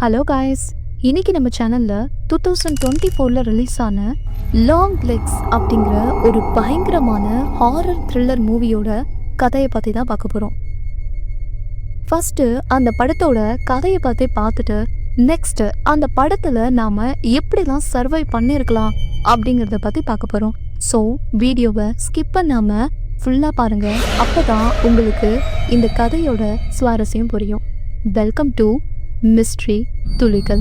Hello guys இன்னைக்கு நம்ம சேனல்ல டூ தௌசண்ட் டுவெண்ட்டி ஃபோரில் ரிலீஸ் ஆன லாங் லெக்ஸ் அப்படிங்கிற ஒரு பயங்கரமான ஹாரர் த்ரில்லர் மூவியோட கதையை பற்றி தான் பார்க்க போகிறோம் ஃபஸ்ட்டு அந்த படத்தோட கதையை பற்றி பார்த்துட்டு நெக்ஸ்ட் அந்த படத்தில் நாம் எப்படிலாம் சர்வை பண்ணியிருக்கலாம் அப்படிங்கிறத பற்றி பார்க்க போகிறோம் ஸோ வீடியோவை ஸ்கிப் பண்ணாமல் ஃபுல்லாக பாருங்கள் அப்போ தான் உங்களுக்கு இந்த கதையோட சுவாரஸ்யம் புரியும். வெல்கம் டு மிஸ்ட்ரி துளிகள்.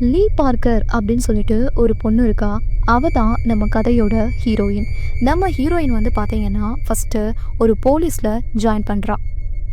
லீ பார்க்கர் அப்படின்னு சொல்லிட்டு ஒரு பொண்ணு இருக்கா அவ தான் நம்ம கதையோட ஹீரோயின் நம்ம ஹீரோயின் வந்து பார்த்தீங்கன்னா ஃபஸ்ட்டு ஒரு போலீஸில் ஜாயின் பண்ணுறா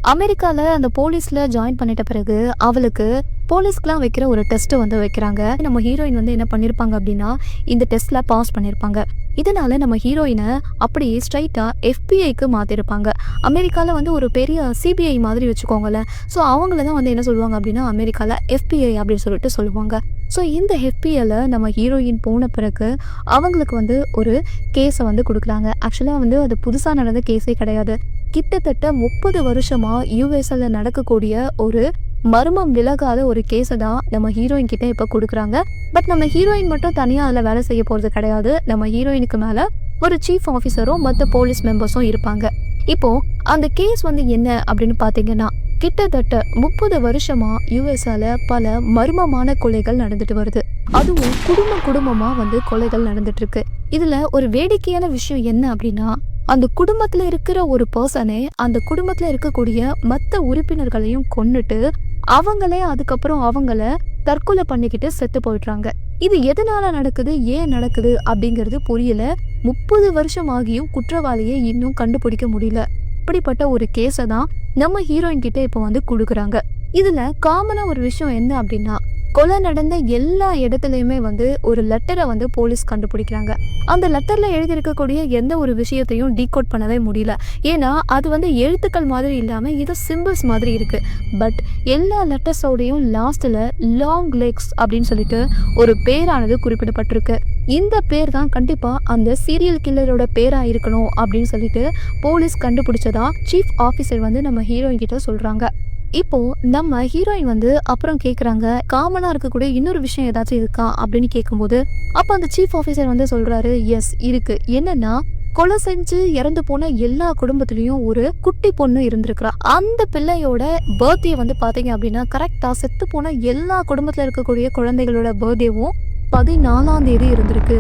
அமெரிக்காவில் அந்த போலீஸில் ஜாயின் பண்ணிட்ட பிறகு அவளுக்கு போலீஸ்க்குலாம் வைக்கிற ஒரு டெஸ்ட்டை வந்து வைக்கிறாங்க. நம்ம ஹீரோயின் வந்து என்ன பண்ணியிருப்பாங்க அப்படின்னா இந்த டெஸ்ட்டில் பாஸ் பண்ணியிருப்பாங்க இதனால நம்ம ஹீரோயினை அப்படியே ஸ்ட்ரைட்டாக எஃபிஐக்கு மாற்றிருப்பாங்க அமெரிக்காவில் வந்து ஒரு பெரிய சிபிஐ மாதிரி வச்சுக்கோங்களேன் ஸோ அவங்கள தான் வந்து என்ன சொல்லுவாங்க அப்படின்னா அமெரிக்காவில் எஃபிஐ அப்படின்னு சொல்லிட்டு சொல்லுவாங்க. ஸோ இந்த எஃபிஐல நம்ம ஹீரோயின் போன பிறகு அவங்களுக்கு வந்து ஒரு கேஸை வந்து கொடுக்குறாங்க. ஆக்சுவலாக வந்து அது புதுசாக நடந்த கேஸே கிடையாது. கிட்டத்தட்ட முப்பது வருஷமாக யூஎஸ்எல்ல நடக்கக்கூடிய ஒரு மர்மம் விலகாத ஒரு கேஸை தான் நம்ம ஹீரோயின் கிட்ட இப்போ கொடுக்குறாங்க. பட் நம்ம ஹீரோயின் மட்டும் தனியாக அதில் வேலை செய்ய போகிறது கிடையாது. நம்ம ஹீரோயினுக்கு மேலே ஒரு சீஃப் ஆஃபீஸரும் மற்ற போலீஸ் மெம்பர்ஸும் இருப்பாங்க. இப்போ அந்த கேஸ் வந்து என்ன அப்படின்னு பார்த்தீங்கன்னா கிட்டத்தட்ட முப்பது வருஷமா யூஎஸ்ஆல பல மர்மமான கொலைகள் நடந்துட்டு வருது. அதுவும் குடும்ப குடும்பமா வந்து கொலைகள் நடந்துட்டு இருக்கு. இதுல ஒரு வேடிக்கையான விஷயம் என்ன அப்படின்னா அந்த குடும்பத்துல இருக்கிற ஒரு பர்சனே அந்த குடும்பத்துல இருக்கக்கூடிய மற்ற உறுப்பினர்களையும் கொன்னுட்டு அவங்களே அதுக்கப்புறம் அவங்கள தற்கொலை பண்ணிக்கிட்டு செத்து போயிடுறாங்க. இது எதனால நடக்குது? ஏன் நடக்குது? அப்படிங்கிறது புரியல. முப்பது வருஷம் ஆகியும் குற்றவாளியை இன்னும் கண்டுபிடிக்க முடியல. இப்படிப்பட்ட ஒரு கேஸை தான் நம்ம ஹீரோயின் கிட்ட இப்போ வந்து கொடுக்குறாங்க. இதுல காமனா ஒரு விஷயம் என்ன அப்படின்னா கொலை நடந்த எல்லா இடத்துலையுமே வந்து ஒரு லெட்டரை வந்து போலீஸ் கண்டுபிடிக்கிறாங்க. அந்த லெட்டர்ல எழுதியிருக்கக்கூடிய எந்த ஒரு விஷயத்தையும் டீகோட் பண்ணவே முடியல. ஏன்னா அது வந்து எழுத்துக்கள் மாதிரி இல்லாம இது சிம்பிள்ஸ் மாதிரி இருக்கு. பட் எல்லா லெட்டர்ஸோடையும் லாஸ்ட்ல லாங் லெக்ஸ் அப்படின்னு சொல்லிட்டு ஒரு பேரானது குறிப்பிடப்பட்டிருக்கு. இந்த பேர் தான் கண்டிப்பா அந்த சீரியல் கில்லரோட பேரா இருக்கணும் அப்படின்னு சொல்லிட்டு போலீஸ் கண்டுபிடிச்சதா சீஃப் ஆஃபீஸர் வந்து நம்ம ஹீரோயின் கிட்ட சொல்றாங்க. இப்போ நம்ம ஹீரோயின் வந்து அப்புறம் கேக்குறாங்க காமனா இருக்கக்கூடிய இன்னொரு விஷயம் ஏதாச்சும் இருக்கா? அப்படின்னு கேட்கும்போது அப்ப அந்த சீஃப் ஆஃபீஸர் வந்து சொல்றாரு எஸ் இருக்கு. என்னன்னா கொலை செஞ்சு இறந்து போன எல்லா குடும்பத்திலயும் ஒரு குட்டி பொண்ணு இருந்திருக்கிறா. அந்த பிள்ளையோட பர்த்டே வந்து பாத்தீங்க அப்படின்னா கரெக்டா செத்து போன எல்லா குடும்பத்துல இருக்கக்கூடிய குழந்தைகளோட பர்த்டேவும் பதினாலாம் தேதி இருந்திருக்கு.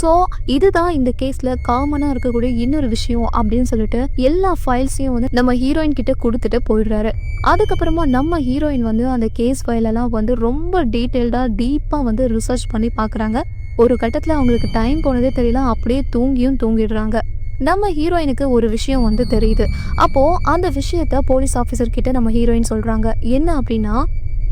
ஸோ இதுதான் இந்த கேஸில் காமனாக இருக்கக்கூடிய இன்னொரு விஷயம் அப்படின்னு சொல்லிட்டு எல்லா ஃபைல்ஸையும் வந்து நம்ம ஹீரோயின் கிட்ட கொடுத்துட்டு போயிடுறாரு. அதுக்கப்புறமா நம்ம ஹீரோயின் வந்து அந்த கேஸ் ஃபைலெல்லாம் வந்து ரொம்ப டீட்டெயில்டாக டீப்பாக வந்து ரிசர்ச் பண்ணி பார்க்குறாங்க ஒரு கட்டத்தில் அவங்களுக்கு டைம் போனதே தெரியல அப்படியே தூங்கியும் தூங்கிடுறாங்க. நம்ம ஹீரோயினுக்கு ஒரு விஷயம் வந்து தெரியுது. அப்போ அந்த விஷயத்த போலீஸ் ஆஃபீஸர் கிட்ட நம்ம ஹீரோயின் சொல்றாங்க. என்ன அப்படின்னா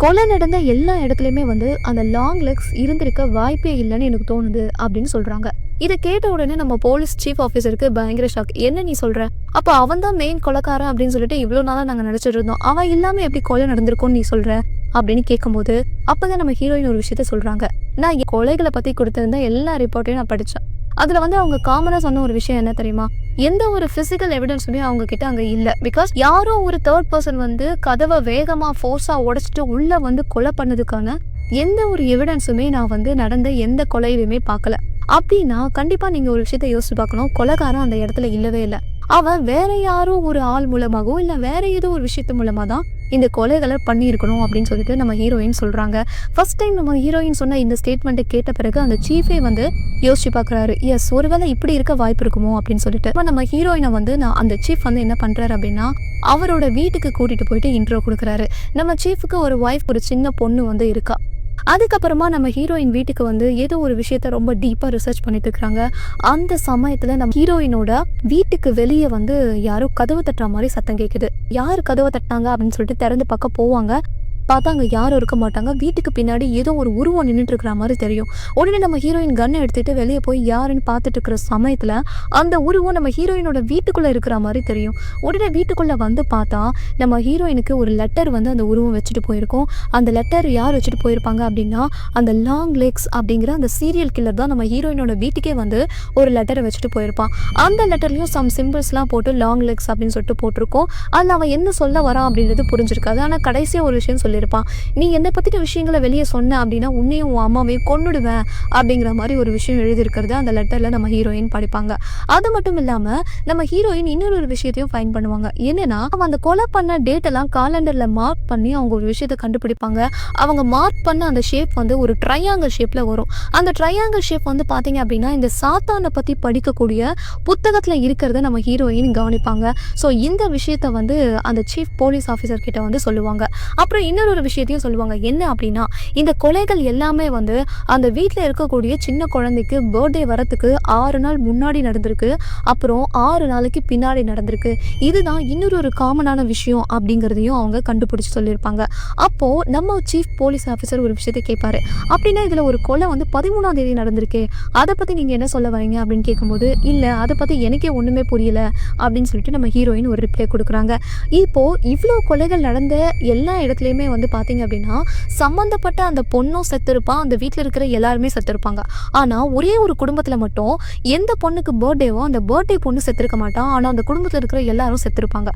கொலை நடந்த எல்லா இடத்துலையுமே வந்து அந்த லாங் லெக்ஸ் இருந்திருக்க வாய்ப்பே இல்லைன்னு எனக்கு தோணுது அப்படின்னு சொல்றாங்க. இதை கேட்ட உடனே நம்ம போலீஸ் சீஃப் ஆஃபீஸருக்கு பயங்கர ஷாக் என்ன நீ சொல்ற? அப்போ அவன் தான் மெயின் கொலைக்காரன் அப்படின்னு சொல்லிட்டு இவ்வளோ நாளாக நாங்கள் நினச்சிட்டு இருந்தோம். அவன் இல்லாமல் எப்படி கொலை நடந்திருக்கும்னு நீ சொல்ற? அப்படின்னு கேட்கும்போது அப்பதான் நம்ம ஹீரோயின் ஒரு விஷயத்த சொல்றாங்க. நான் கொலைகளை பத்தி கொடுத்திருந்த எல்லா ரிப்போர்ட்டையும் நான் படித்தேன் அதில் வந்து அவங்க காமனாக சொன்ன ஒரு விஷயம் என்ன தெரியுமா? எந்த ஒரு ஃபிசிக்கல் எவிடன்ஸுமே அவங்க கிட்ட அங்கே இல்லை. பிகாஸ் யாரோ ஒரு தேர்ட் பர்சன் வந்து கதவை வேகமாக ஃபோர்ஸாக உடைச்சிட்டு உள்ளே வந்து கொலை பண்ணதுக்கான எந்த ஒரு எவிடன்ஸுமே நான் வந்து நடந்த எந்த கொலையிலுமே பார்க்கல. அப்படின்னா கண்டிப்பாக நீங்கள் ஒரு விஷயத்த யோசிச்சு பார்க்கணும். கொலைகாரன் அந்த இடத்துல இல்லவே இல்லை. அவன் வேற யாரோ ஒரு ஆள் மூலமாகவோ இல்லை வேற ஏதோ ஒரு விஷயத்து மூலமாக தான் இந்த கொலைகளை பண்ணியிருக்கணும் அப்படின்னு சொல்லிட்டு நம்ம ஹீரோயின் சொல்கிறாங்க ஃபர்ஸ்ட் டைம் நம்ம ஹீரோயின் சொன்ன இந்த ஸ்டேட்மெண்ட்டை கேட்ட பிறகு அந்த சீஃபே வந்து யோசிச்சு பார்க்குறாரு. எஸ் ஒருவேளை இப்படி இருக்க வாய்ப்பு இருக்குமோ அப்படின்னு சொல்லிட்டு. இப்போ நம்ம ஹீரோயினை வந்து நான் அந்த சீஃப் வந்து என்ன பண்ணுறாரு அப்படின்னா அவரோட வீட்டுக்கு கூட்டிகிட்டு போயிட்டு இன்ட்ரோ கொடுக்குறாரு. நம்ம சீஃபுக்கு ஒரு ஒய்ஃப் ஒரு சின்ன பொண்ணு வந்து இருக்கா. அதுக்கப்புறமா நம்ம ஹீரோயின் வீட்டுக்கு வந்து ஏதோ ஒரு விஷயத்த ரொம்ப டீப்பாக ரிசர்ச் பண்ணிட்டு இருக்கிறாங்க அந்த சமயத்தில் நம்ம ஹீரோயினோட வீட்டுக்கு வெளியே வந்து யாரோ கதவு தட்டுற மாதிரி சத்தம் கேட்குது யார் கதவை தட்டினாங்க அப்படின்னு சொல்லிட்டு திறந்து பக்கம் போவாங்க. பார்த்தா அங்கே யாரும் இருக்க மாட்டாங்க. வீட்டுக்கு பின்னாடி ஏதோ ஒரு உருவம் நின்றுட்டு இருக்கிற மாதிரி தெரியும். உடனே நம்ம ஹீரோயின் கன்னை எடுத்துட்டு வெளியே போய் யாருன்னு பார்த்துட்டு இருக்கிற சமயத்தில் அந்த உருவம் நம்ம ஹீரோயினோட வீட்டுக்குள்ளே இருக்கிற மாதிரி தெரியும். உடனே வீட்டுக்குள்ளே வந்து பார்த்தா நம்ம ஹீரோயினுக்கு ஒரு லெட்டர் வந்து அந்த உருவம் வச்சுட்டு போயிருக்கோம். அந்த லெட்டர் யார் வச்சுட்டு போயிருப்பாங்க அப்படின்னா அந்த லாங் லெக்ஸ் அப்படிங்கிற அந்த சீரியல் கில்லர் தான் நம்ம ஹீரோயினோட வீட்டுக்கே வந்து ஒரு லெட்டரை வச்சுட்டு போயிருப்பான். அந்த லெட்டர்லையும் சம் சிம்பிள்ஸ்லாம் போட்டு லாங் லெக்ஸ் அப்படின்னு சொல்லிட்டு போட்டிருக்கோம். அதில் அவன் என்ன சொல்ல வரான் அப்படின்றது புரிஞ்சிருக்காது. ஆனால் கடைசியாக ஒரு விஷயம் சொல்லி சொல்லியிருப்பான். நீ என்னை பற்றின விஷயங்களை வெளியே சொன்ன அப்படின்னா உன்னையும் உன் அம்மாவையும் கொன்னுடுவேன். அப்படிங்கிற மாதிரி ஒரு விஷயம் எழுதியிருக்கிறது அந்த லெட்டரில் நம்ம ஹீரோயின் படிப்பாங்க. அது மட்டும் இல்லாமல் நம்ம ஹீரோயின் இன்னொரு ஒரு விஷயத்தையும் ஃபைன் பண்ணுவாங்க. என்னன்னா அவன் அந்த கொலை பண்ண டேட்டெல்லாம் காலண்டரில் மார்க் பண்ணி அவங்க ஒரு விஷயத்தை கண்டுபிடிப்பாங்க. அவங்க மார்க் பண்ண அந்த ஷேப் வந்து ஒரு ட்ரையாங்கிள் ஷேப்பில் வரும். அந்த ட்ரையாங்கிள் ஷேப் வந்து பார்த்தீங்க அப்படின்னா இந்த சாத்தானை பற்றி படிக்கக்கூடிய புத்தகத்தில் இருக்கிறத நம்ம ஹீரோயின் கவனிப்பாங்க. ஸோ இந்த விஷயத்த வந்து அந்த சீஃப் போலீஸ் ஆஃபீஸர் கிட்ட வந்து சொல்லுவாங்க. அப்புறம் இன்னொரு ஒரு விஷயத்தையும் சொல்லுவாங்க. என்ன அப்படின்னா இந்த கொலைகள் எல்லாமே வந்து அந்த வீட்டில் இருக்கக்கூடிய சின்ன குழந்தைக்கு பர்த்டே வரத்துக்கு ஆறு நாள் முன்னாடி நடந்திருக்கு. அப்புறம் ஆறு நாளைக்கு பின்னாடி நடந்திருக்கு. இதுதான் இன்னொரு ஒரு காமனான விஷயம் அப்படிங்கிறதையும் அவங்க கண்டுபிடிச்சு சொல்லியிருப்பாங்க. அப்போது நம்ம சீஃப் போலீஸ் ஆஃபீஸர் ஒரு விஷயத்தை கேட்பாரு அப்படின்னா இதில் ஒரு கொலை வந்து பதிமூணாம் தேதி நடந்திருக்கே. அதை பற்றி நீங்கள் என்ன சொல்ல வரீங்க அப்படின்னு கேட்கும்போது இல்லை அதை பற்றி எனக்கே ஒன்றுமே புரியல. அப்படின்னு சொல்லிட்டு நம்ம ஹீரோயின் ஒரு ரிப்ளை கொடுக்குறாங்க. இப்போது இவ்வளோ கொலைகள் நடந்த எல்லா இடத்துலையுமே வந்து பார்த்தீங்க அப்படின்னா சம்மந்தப்பட்ட அந்த பொண்ணும் செத்துருப்பா அந்த வீட்டில் இருக்கிற எல்லாருமே செத்துருப்பாங்க. ஆனால் ஒரே ஒரு குடும்பத்தில் மட்டும் எந்த பொண்ணுக்கு பர்த்டேவோ அந்த பர்த்டே பொண்ணு செத்துருக்க மாட்டான் ஆனால் அந்த குடும்பத்தில் இருக்கிற எல்லாரும் செத்துருப்பாங்க.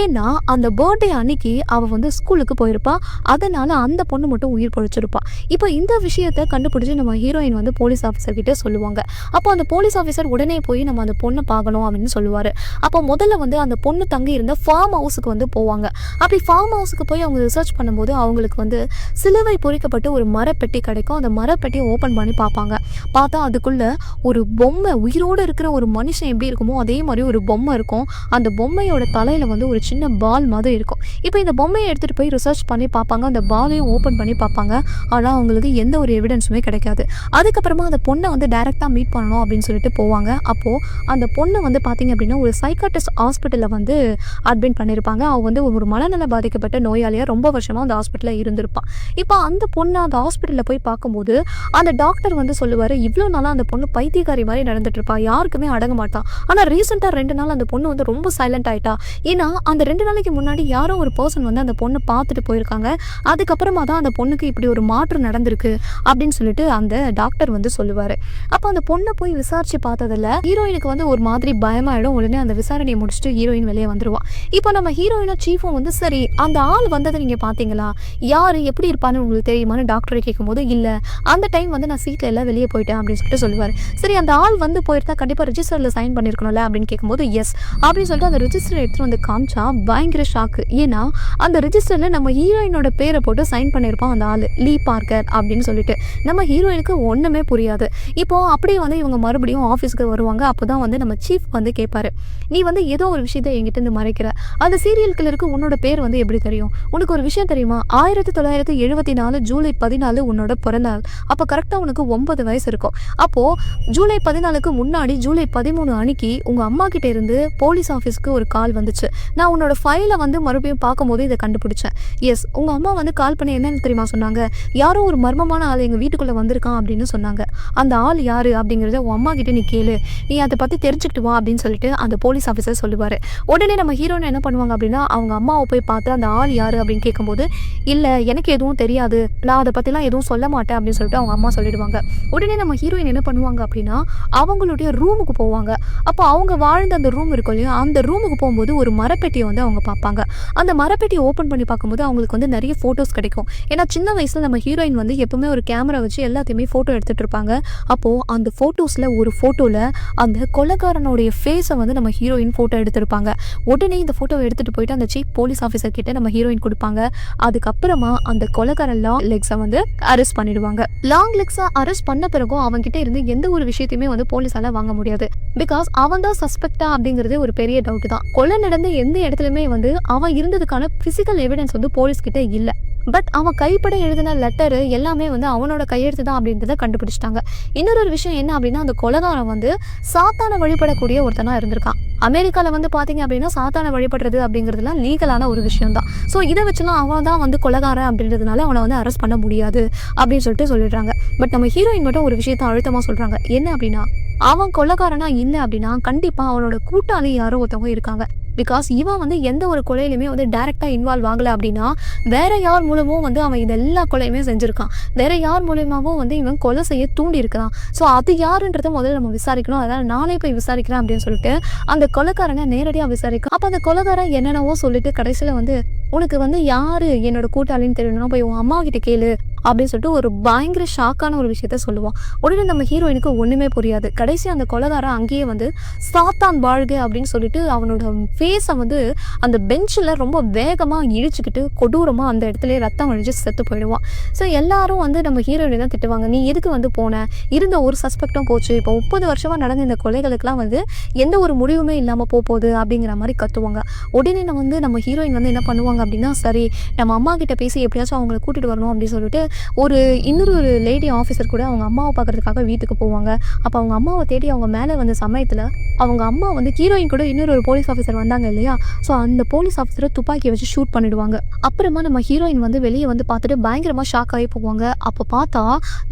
ஏன்னா அந்த பர்த்டே அன்னைக்கு அவள் வந்து ஸ்கூலுக்கு போயிருப்பா. அதனால அந்த பொண்ணு மட்டும் உயிர் பொழைச்சிருப்பா. இப்போ இந்த விஷயத்தை கண்டுபிடிச்சு நம்ம ஹீரோயின் வந்து போலீஸ் ஆஃபீஸர் கிட்டே சொல்லுவாங்க. அப்போ அந்த போலீஸ் ஆஃபீஸர் உடனே போய் நம்ம அந்த பொண்ணை பார்க்கணும் அப்படின்னு சொல்லுவார். அப்போ முதல்ல வந்து அந்த பொண்ணு தங்கி இருந்த ஃபார்ம் ஹவுஸுக்கு வந்து போவாங்க. அப்படி ஃபார்ம் ஹவுஸுக்கு போய் அவங்க ரிசர்ச் பண்ணும்போது அவங்களுக்கு வந்து சிலுவை பொறிக்கப்பட்டு ஒரு மரப்பெட்டி கிடைக்கும். அந்த மரப்பெட்டியை ஓப்பன் பண்ணி பார்ப்பாங்க. பார்த்தா அதுக்குள்ள ஒரு பொம்மை உயிரோடு இருக்கிற ஒரு மனுஷன் எப்படி இருக்குமோ அதே மாதிரி ஒரு பொம்மை இருக்கும். அந்த பொம்மையோட தலையில் வந்து ஒரு சின்ன பால் மாதிரி இருக்கும். இப்போ இந்த பொம்மையை எடுத்துகிட்டு போய் ரிசர்ச் பண்ணி பார்ப்பாங்க. அந்த பாலையும் ஓப்பன் பண்ணி பார்ப்பாங்க. ஆனால் அவங்களுக்கு எந்த ஒரு எவிடன்ஸுமே கிடைக்காது. அதுக்கப்புறமா அந்த பொண்ணை வந்து டைரெக்டாக மீட் பண்ணணும் அப்படின்னு சொல்லிட்டு போவாங்க. அப்போது அந்த பொண்ணை வந்து பார்த்திங்க அப்படின்னா ஒரு சைக்காட்டிஸ்ட் ஹாஸ்பிட்டலில் வந்து அட்மிட் பண்ணியிருப்பாங்க அவங்க வந்து ஒரு மனநல பாதிக்கப்பட்ட நோயாளியாக ரொம்ப வருஷமாக அந்த ஹாஸ்பிட்டலில் இருந்திருப்பான். இப்போ அந்த பொண்ணு அந்த ஹாஸ்பிட்டலில் போய் பார்க்கும்போது அந்த டாக்டர் வந்து சொல்லுவார் இவ்வளோ நாளாக அந்த பொண்ணு பைத்தியக்காரி மாதிரி நடந்துட்டுருப்பா யாருக்குமே அடங்க மாட்டான் ஆனால் ரீசெண்டாக ரெண்டு நாள் அந்த பொண்ணு வந்து ரொம்ப சைலண்ட் ஆயிட்டா. ஏன்னா அந்த ரெண்டு நாளைக்கு முன்னாடி யாரோ ஒரு பர்சன் வந்து அந்த பொண்ணை பார்த்துட்டு போயிருக்காங்க. அதுக்கப்புறமா தான் அந்த பொண்ணுக்கு இப்படி ஒரு மாற்றம் நடந்திருக்கு அப்படின்னு சொல்லிட்டு அந்த டாக்டர் வந்து சொல்லுவார். அப்போ அந்த பொண்ணை போய் விசாரிச்சு பார்த்ததில் ஹீரோயினுக்கு வந்து ஒரு மாதிரி பயமாயிடும். உடனே அந்த விசாரணையை முடிச்சுட்டு ஹீரோயின் வெளியே வந்துடுவான் இப்போ நம்ம ஹீரோயினும் சீஃபும் வந்து சரி அந்த ஆள் வந்ததை நீங்கள் பார்த்தீங்களா யார் எப்படி இருப்பான்னு உங்களுக்கு தெரியுமான்னு டாக்டரை கேட்கும்போது இல்லை அந்த டைம் வந்து நான் சீட்டில் எல்லாம் வெளியே போயிட்டேன் அப்படின்னு சொல்லிட்டு சொல்லுவார். சரி அந்த ஆள் வந்து போயிருந்தா கண்டிப்பாக ரிஜிஸ்டரில் சைன் பண்ணியிருக்கணும்ல அப்படின்னு கேட்கும்போது எஸ் அப்படின்னு சொல்லிட்டு அந்த ரிஜிஸ்டர் எடுத்துகிட்டு வந்து காமிச்சா பயங்கர ஷாக்கு ஏன்னா அந்த ரிஜிஸ்டரில் நம்ம ஹீரோயினோட பேரை போட்டு சைன் பண்ணியிருப்போம் அந்த ஆள். லீ பார்க்கர் அப்படின்னு சொல்லிட்டு. நம்ம ஹீரோயினுக்கு ஒன்றுமே புரியாது. இப்போ அப்படியே வந்து இவங்க மறுபடியும் ஆஃபீஸ்க்கு வருவாங்க அப்போ தான் வந்து நம்ம சீஃப் வந்து கேட்பாரு நீ வந்து ஏதோ ஒரு விஷயத்தை என்கிட்ட இருந்து மறைக்கிற. அந்த சீரியல் கிளருக்கு உன்னோட பேர் வந்து எப்படி தெரியும்? உனக்கு ஒரு விஷயம் தெரியும்? ஆயிரத்தி தொள்ளாயிரத்தி எழுபத்தி நாலு ஜூலை பதினாலு உன்னோட பிறந்தநாள். அப்போ கரெக்டாக உனக்கு ஒன்பது வயசு இருக்கும். அப்போது ஜூலை பதினாலுக்கு முன்னாடி ஜூலை பதிமூணு அன்னைக்கு உங்கள் அம்மா கிட்ட இருந்து போலீஸ் ஆஃபீஸ்க்கு ஒரு கால் வந்துச்சு. நான் உன்னோட ஃபைலை வந்து மறுபடியும் பார்க்கும்போது இதை கண்டுபிடிச்சேன். எஸ் உங்கள் அம்மா வந்து கால் பண்ணி என்னன்னு தெரியுமா சொன்னாங்க? யாரோ ஒரு மர்மமான ஆள் எங்கள் வீட்டுக்குள்ளே வந்திருக்கான் அப்படின்னு சொன்னாங்க. அந்த ஆள் யார் அப்படிங்கிறத உன் அம்மா கிட்ட நீ கேளு. நீ அதை பற்றி தெரிஞ்சுக்கிட்டு வா அப்படின்னு சொல்லிட்டு அந்த போலீஸ் ஆஃபீஸர் சொல்லுவார். உடனே நம்ம ஹீரோனை என்ன பண்ணுவாங்க அப்படின்னா அவங்க அம்மாவை போய் பார்த்து அந்த ஆள் யார் அப்படின்னு கேட்கும்போது இல்லை எனக்கு எதுவும் தெரியாது. நான் அதை பற்றிலாம் எதுவும் சொல்ல மாட்டேன் அப்படின்னு சொல்லிட்டு அவங்க அம்மா சொல்லிடுவாங்க. உடனே நம்ம ஹீரோயின் என்ன பண்ணுவாங்க அப்படின்னா அவங்களுடைய ரூமுக்கு போவாங்க. அப்போ அவங்க வாழ்ந்த அந்த ரூம் இருக்கும் இல்லையா அந்த ரூமுக்கு போகும்போது ஒரு மரப்பெட்டியை வந்து அவங்க பார்ப்பாங்க. அந்த மரப்பெட்டியை ஓப்பன் பண்ணி பார்க்கும்போது அவங்களுக்கு வந்து நிறைய ஃபோட்டோஸ் கிடைக்கும். ஏன்னா சின்ன வயசில் நம்ம ஹீரோயின் வந்து எப்பவுமே ஒரு கேமரா வச்சு எல்லாத்தையுமே ஃபோட்டோ எடுத்துகிட்டு இருப்பாங்க. அப்போது அந்த ஃபோட்டோஸில் ஒரு ஃபோட்டோவில் அந்த கொலைக்காரனுடைய ஃபேஸை வந்து நம்ம ஹீரோயின் ஃபோட்டோ எடுத்திருப்பாங்க. உடனே இந்த ஃபோட்டோவை எடுத்துகிட்டு போயிட்டு அந்த சீஃப் போலீஸ் ஆஃபீஸர் கிட்ட நம்ம ஹீரோயின் கொடுப்பாங்க. அதுக்கப்புறமா அந்த கொலைக்காரன் லாங் லெக்ஸை வந்து அரெஸ்ட் பண்ணிடுவாங்க. லாங் லெக்ஸை அரெஸ்ட் பண்ண பிறகும் அவன்கிட்ட இருந்து எந்த ஒரு விஷயத்தையுமே வந்து போலீஸால வாங்க முடியாது. பிகாஸ் அவன் தான் சஸ்பெக்டா அப்படிங்கிறது ஒரு பெரிய டவுட் தான். கொலை நடந்த எந்த இடத்துலையுமே வந்து அவன் இருந்ததுக்கான பிசிக்கல் எவிடன்ஸ் வந்து போலீஸ் கிட்ட இல்லை. பட் அவன் கைப்பட எழுதின லெட்டரு எல்லாமே வந்து அவனோட கையெழுத்து தான் அப்படின்றத கண்டுபிடிச்சிட்டாங்க. இன்னொரு ஒரு விஷயம் என்ன அப்படின்னா அந்த கொலகாரம் வந்து சாத்தான வழிபடக்கூடிய ஒருத்தனா இருந்திருக்கான். அமெரிக்காவில் வந்து பார்த்தீங்க அப்படின்னா சாத்தான வழிபடுறது அப்படிங்கிறதுலாம் லீகலான ஒரு விஷயம் தான் ஸோ இதை வச்சுலாம் அவன் தான் வந்து கொலகாரன் அப்படின்றதுனால அவனை வந்து அரெஸ்ட் பண்ண முடியாது அப்படின்னு சொல்லிட்டு சொல்லிடுறாங்க. பட் நம்ம ஹீரோயின் மட்டும் ஒரு விஷயத்த அழுத்தமாக சொல்கிறாங்க என்ன அப்படின்னா அவன் கொலகாரனா இல்லை அப்படின்னா கண்டிப்பாக அவனோட கூட்டாளி யாரோ ஒருத்தவங்க இருக்காங்க. பிகாஸ் இவன் வந்து எந்த ஒரு கொலையிலுமே வந்து டேரெக்டாக இன்வால்வ் ஆகலை அப்படின்னா வேற யார் மூலமும் வந்து அவன் இது எல்லா கொலையுமே செஞ்சுருக்கான். வேற யார் மூலியமாகவும் வந்து இவன் கொலை செய்ய தூண்டி இருக்கிறான் ஸோ அது யாருன்றதை முதல்ல நம்ம விசாரிக்கணும். அதனால் நானே போய் விசாரிக்கிறேன் அப்படின்னு சொல்லிட்டு அந்த கொலைக்காரனை நேரடியாக விசாரிக்கும் அப்போ அந்த கொலைக்காரன் என்னென்னவோ சொல்லிட்டு கடைசியில் வந்து உனக்கு வந்து யாரு என்னோட கூட்டாளின்னு தெரியணும்னா போய் உன் அம்மா கிட்ட கேளு. அப்படின்னு சொல்லிட்டு ஒரு பயங்கர ஷாக்கான ஒரு விஷயத்த சொல்லுவான். உடனே நம்ம ஹீரோயினுக்கு ஒன்றுமே புரியாது. கடைசி அந்த கொலகாரன் அங்கேயே வந்து சாத்தான் வாழ்க அப்படின்னு சொல்லிட்டு அவனோட ஃபேஸை வந்து அந்த பெஞ்சில் ரொம்ப வேகமாக இழிச்சுக்கிட்டு கொடூரமாக அந்த இடத்துல ரத்தம் வழிஞ்சு செத்து போயிடுவான். ஸோ எல்லாரும் வந்து நம்ம ஹீரோயினை தான் திட்டுவாங்க. நீ எதுக்கு வந்து போன? இருந்த ஒரு சஸ்பெக்டும் போச்சு. இப்போ முப்பது வருஷமாக நடந்த இந்த கொலைகளுக்கெல்லாம் வந்து எந்த ஒரு முடிவுமே இல்லாமல் போகுது அப்படிங்கிற மாதிரி கத்துவாங்க. உடனே வந்து நம்ம ஹீரோயின் வந்து என்ன பண்ணுவாங்க அப்படின்னா சரி நம்ம அம்மா கிட்ட பேசி எப்படியாச்சும் அவங்கள கூட்டிட்டு வரணும் அப்படின்னு சொல்லிட்டு ஒரு இன்னொரு ஒரு லேடி ஆஃபீஸர் கூட அவங்க அம்மாவை பார்க்கறதுக்காக வீட்டுக்கு போவாங்க. அப்போ அவங்க அம்மாவை தேடி அவங்க மேலே வந்த சமயத்தில் அவங்க அம்மா வந்து ஹீரோயின் கூட இன்னொரு ஒரு போலீஸ் ஆஃபீஸர் வந்தாங்க இல்லையா? ஸோ அந்த போலீஸ் ஆஃபீஸரை துப்பாக்கி வச்சு ஷூட் பண்ணிடுவாங்க. அப்புறமா நம்ம ஹீரோயின் வந்து வெளியே வந்து பார்த்துட்டு பயங்கரமாக ஷாக் ஆகி போவாங்க. அப்போ பார்த்தா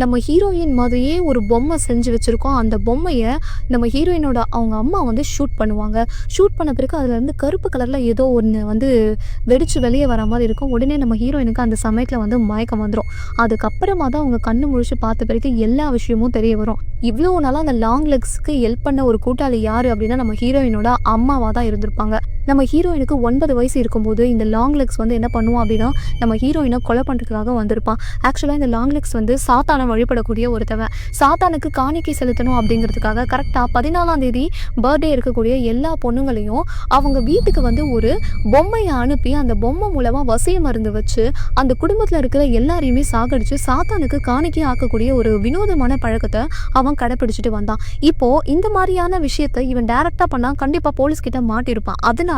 நம்ம ஹீரோயின் மாதிரியே ஒரு பொம்மை செஞ்சு வச்சுருக்கோம். அந்த பொம்மையை நம்ம ஹீரோயினோட அவங்க அம்மா வந்து ஷூட் பண்ணுவாங்க. ஷூட் பண்ண பிறகு அதுலேருந்து கருப்பு கலரில் ஏதோ ஒன்று வந்து வெடிச்சு வெளியே வர மாதிரி இருக்கும். உடனே நம்ம ஹீரோயினுக்கு அந்த சமயத்தில் வந்து மயக்கம் வந்துடும் அதுக்கப்புறமா தான் அவங்க கண்ணு முழிச்சு பார்த்த பிறகு எல்லா விஷயமும் தெரிய வரும். இவ்வளோ நாளாக அந்த லாங் லெக்ஸ்க்கு ஹெல்ப் பண்ண ஒரு கூட்டாளி யார் அப்படின்னா நம்ம ஹீரோயினோட அம்மாவாக தான் இருந்திருப்பாங்க. நம்ம ஹீரோயினுக்கு ஒன்பது வயசு இருக்கும்போது இந்த லாங் லெக்ஸ் வந்து என்ன பண்ணுவான் அப்படின்னா நம்ம ஹீரோயினை கொலை பண்ணுறதுக்காக வந்திருப்பான். ஆக்சுவலாக இந்த லாங் லெக்ஸ் வந்து சாத்தானை வழிபடக்கூடிய ஒருத்தவன். சாத்தானுக்கு காணிக்கை செலுத்தணும் அப்படிங்கிறதுக்காக கரெக்டாக பதினாலாம் தேதி பர்த்டே இருக்கக்கூடிய எல்லா பொண்ணுங்களையும் அவங்க வீட்டுக்கு வந்து ஒரு பொம்மையை அனுப்பி அந்த பொம்மை மூலமாக வசிய மருந்து வச்சு அந்த குடும்பத்தில் இருக்கிற எல்லாரையுமே சாகடிச்சு சாத்தானுக்கு காணிக்கை ஆக்கக்கூடிய ஒரு வினோதமான பழக்கத்தை அவன் கடைப்பிடிச்சிட்டு வந்தான். இப்போ இந்த மாதிரியான விஷயத்தை இவன் டைரக்டாக பண்ணால் கண்டிப்பாக போலீஸ் கிட்ட மாட்டிருப்பான் அதனால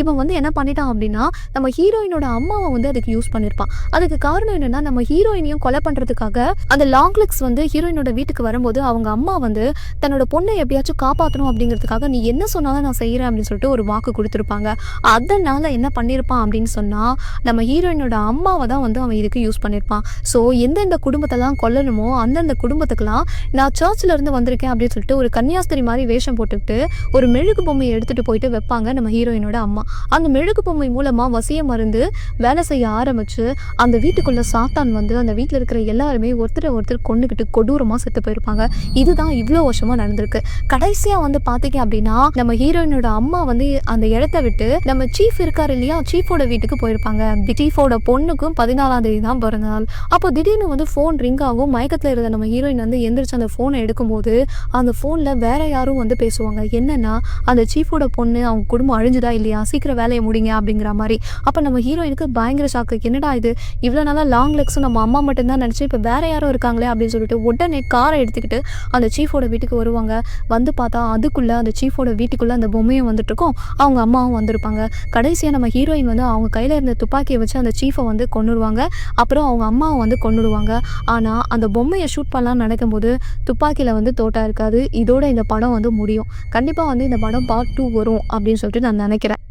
இவன் வந்து என்ன பண்ணிட்டான் அப்படின்னா நம்ம ஹீரோயினோட அம்மாவை வந்து அதுக்கு யூஸ் பண்ணிருப்பான். அதுக்கு காரணம் என்னன்னா நம்ம ஹீரோயினையும் கொலை பண்றதுக்காக அந்த லாங் லெக்ஸ் வந்து ஹீரோயினோட வீட்டுக்கு வரும்போது அவங்க அம்மா வந்து தன்னோட பொண்ணை எப்படியாச்சும் காப்பாற்றணும் அப்படிங்கிறதுக்காக நீ என்ன சொன்னாலும் நான் செய்யறேன் அப்படின்னு சொல்லிட்டு ஒரு வாக்கு கொடுத்துருப்பாங்க. அதனால என்ன பண்ணியிருப்பான் அப்படின்னு சொன்னா நம்ம ஹீரோயினோட அம்மாவை தான் வந்து அவன் இதுக்கு யூஸ் பண்ணியிருப்பான் ஸோ எந்தெந்த குடும்பத்தெல்லாம் கொல்லணுமோ அந்தந்த குடும்பத்துக்கெல்லாம் நான் சர்ச்சில் இருந்து வந்திருக்கேன் அப்படின்னு சொல்லிட்டு ஒரு கன்னியாஸ்திரி மாதிரி வேஷம் போட்டுக்கிட்டு ஒரு மெழுகு பொம்மையை எடுத்துகிட்டு போயிட்டு வைப்பாங்க நம்ம ஹீரோயினோட அம்மா. அந்த மெழுகு பொம்மை மூலமாக வசிய மருந்து வேலை செய்ய ஆரம்பிச்சு அந்த வீட்டுக்குள்ள சாத்தான் வந்து அந்த வீட்டில் இருக்கிற எல்லாருமே ஒருத்தரை ஒருத்தர் கொண்டுக்கிட்டு கொடூரமாக செத்து போயிருப்பாங்க. இதுதான் இவ்வளோ வருஷமாக நடந்திருக்கு. கடைசியாக வந்து பார்த்தீங்க அப்படின்னா நம்ம ஹீரோயினோட அம்மா வந்து அந்த இடத்த விட்டு நம்ம சீஃப் இருக்காரு இல்லையா சீஃபோட வீட்டுக்கு போயிருப்பாங்க. சீஃபோட பொண்ணுக்கும் பதினாலாம் தேதி தான் பிறந்த நாள் அப்போ திடீர்னு வந்து ஃபோன் ரிங் ஆகும். மயக்கத்தில் இருந்த நம்ம ஹீரோயின் வந்து எந்திரிச்சு அந்த ஃபோனை எடுக்கும்போது அந்த ஃபோனில் வேற யாரும் வந்து பேசுவாங்க. என்னன்னா அந்த சீஃபோட பொண்ணு அவங்க குடும்பம் முடிஞ்சுதா இல்லையா? சீக்கிரம் வேலையை முடிங்க அப்படிங்கிற மாதிரி. அப்போ நம்ம ஹீரோயினுக்கு பயங்கர ஷாக்கு என்னடா இது? இவ்வளோ நாளாக லாங் லெக்ஸும் நம்ம அம்மா மட்டும்தான் நினச்சி இப்போ வேற யாரும் இருக்காங்களே அப்படின்னு சொல்லிட்டு உடனே காரை எடுத்துக்கிட்டு அந்த சீஃபோட வீட்டுக்கு வருவாங்க. வந்து பார்த்தா அதுக்குள்ளே அந்த சீஃபோட வீட்டுக்குள்ளே அந்த பொம்மையும் வந்துட்டு இருக்கும். அவங்க அம்மாவும் வந்திருப்பாங்க. கடைசியாக நம்ம ஹீரோயின் வந்து அவங்க கையில் இருந்த துப்பாக்கியை வச்சு அந்த சீஃபை வந்து கொண்டுடுவாங்க அப்புறம் அவங்க அம்மாவை வந்து கொண்டுடுவாங்க ஆனால் அந்த பொம்மையை ஷூட் பண்ணலாம்னு நடக்கும்போது துப்பாக்கியில் வந்து தோட்டா இருக்காது. இதோட இந்த படம் வந்து முடியும். கண்டிப்பாக வந்து இந்த படம் பார்ட் டூ வரும் அப்படின்னு சொல்லிட்டு நான் なきゃだ